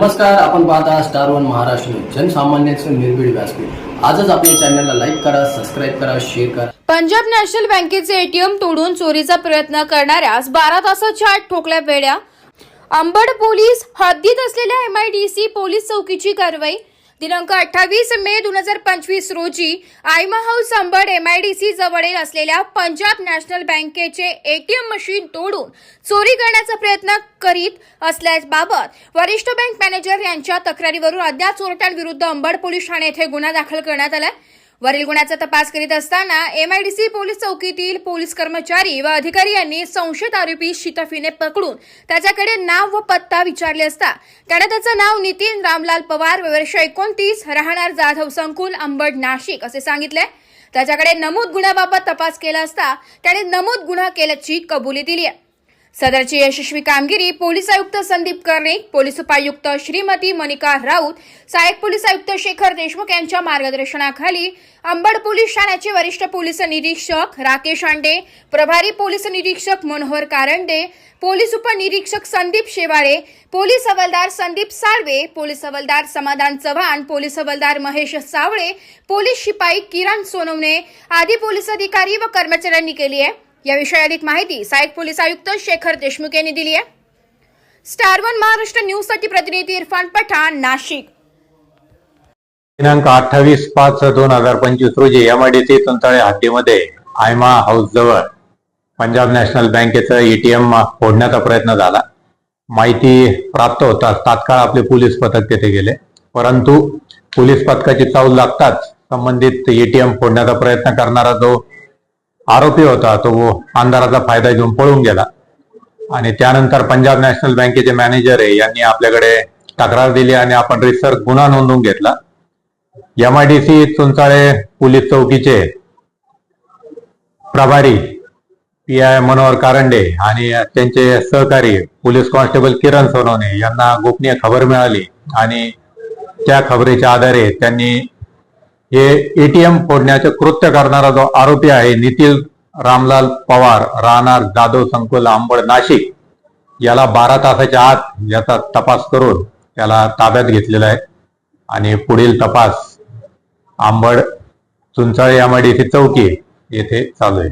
नमस्कार आपण पाहता स्टार वन महाराष्ट्र जनसामान्यांचं निर्भीड व्यासपीठ. आजच आपल्या चॅनलला लाईक करा सबस्क्राईब करा शेअर करा. पंजाब नॅशनल बँकेचे एटीएम तोडून चोरीचा प्रयत्न करणाऱ्यास बारा तासाच्या आत ठोकल्या वेड्या. अंबड पोलीस हद्दीत असलेल्या एमआयडीसी पोलीस चौकीची कारवाई दिनांक अठ्ठावीस मे दोन हजार पंचवीस रोजी आयमा हाऊस अंबड एमआयडीसी जवळील असलेल्या पंजाब नॅशनल बँकेचे एटीएम मशीन तोडून चोरी करण्याचा प्रयत्न करीत असल्याबाबत वरिष्ठ बँक मॅनेजर यांच्या तक्रारीवरून अज्ञात चोरट्यांविरुद्ध अंबड पोलीस ठाणे येथे गुन्हा दाखल करण्यात आलाय. वरील गुन्ह्याचा तपास करीत असताना एमआयडीसी पोलीस चौकीतील पोलीस कर्मचारी व अधिकारी यांनी संशयित आरोपी शितफीने पकडून त्याच्याकडे नाव व पत्ता विचारले असता. त्याने त्याचं नाव नितीन रामलाल पवार वर्ष एकोणतीस राहणार जाधव संकुल अंबड नाशिक असे सांगितले. त्याच्याकडे नमूद गुन्ह्याबाबत तपास केला असता त्याने नमूद गुन्हा केल्याची कबुली दिली आहे. सदरची यशस्वी कामगिरी पोलीस आयुक्त संदीप कर्णिक पोलीस उपायुक्त श्रीमती मनिका राऊत सहाय्यक पोलीस आयुक्त शेखर देशमुख यांच्या मार्गदर्शनाखाली अंबड पोलीस ठाण्याचे वरिष्ठ पोलीस निरीक्षक राकेश आंडे प्रभारी पोलीस निरीक्षक मनोहर कारंडे पोलीस उपनिरीक्षक संदीप शेवाळे पोलीस हवालदार संदीप साळवे पोलीस हवालदार समाधान चव्हाण पोलीस हवालदार महेश सावळे पोलीस शिपाई किरण सोनवणे आदी पोलीस अधिकारी व कर्मचाऱ्यांनी केली आहे. याविषयी अधिक माहिती सहाय्यक पोलीस आयुक्त शेखर देशमुख यांनी दिली आहे. स्टार वन महाराष्ट्र न्यूजसाठी प्रतिनिधी इरफान पठाण नाशिक. दिनांक अठ्ठावीस पाच दोन हजार पंचवीस रोजी एमआयडीसी तुंताळे हद्दीमध्ये आयमा हाऊस जवळ पंजाब नॅशनल बँकेचं एटीएम फोडण्याचा प्रयत्न झाला. माहिती प्राप्त होताच तात्काळ आपले पोलीस पथक तेथे गेले. परंतु पोलीस पथकाची चावल लागताच संबंधित एटीएम फोडण्याचा प्रयत्न करणारा जो आरोपी होता तो अंधाराचा फायदा घेऊन पळून गेला. आणि त्यानंतर पंजाब नॅशनल बँकेचे मॅनेजर आहे यांनी आपल्याकडे तक्रार दिली आणि आपण रिसर्च गुन्हा नोंदवून घेतला. M I D C Chunchale police चौकीचे प्रभारी पी आय मनोहर कारंडे आणि त्यांचे सहकारी पोलीस कॉन्स्टेबल किरण सोनवणे यांना गोपनीय खबर मिळाली. आणि त्या खबरीच्या आधारे त्यांनी हे एटीएम फोडण्याचे कृत्य करणारा जो आरोपी आहे नितील रामलाल पवार राहणार जाधव संकुल आंबड नाशिक याला बारा तासाच्या आत याचा तपास करून त्याला ताब्यात घेतलेला आहे. आणि पुढील तपास आंबड चुंचाळे एमआयडीसी चौकी येथे चालू आहे.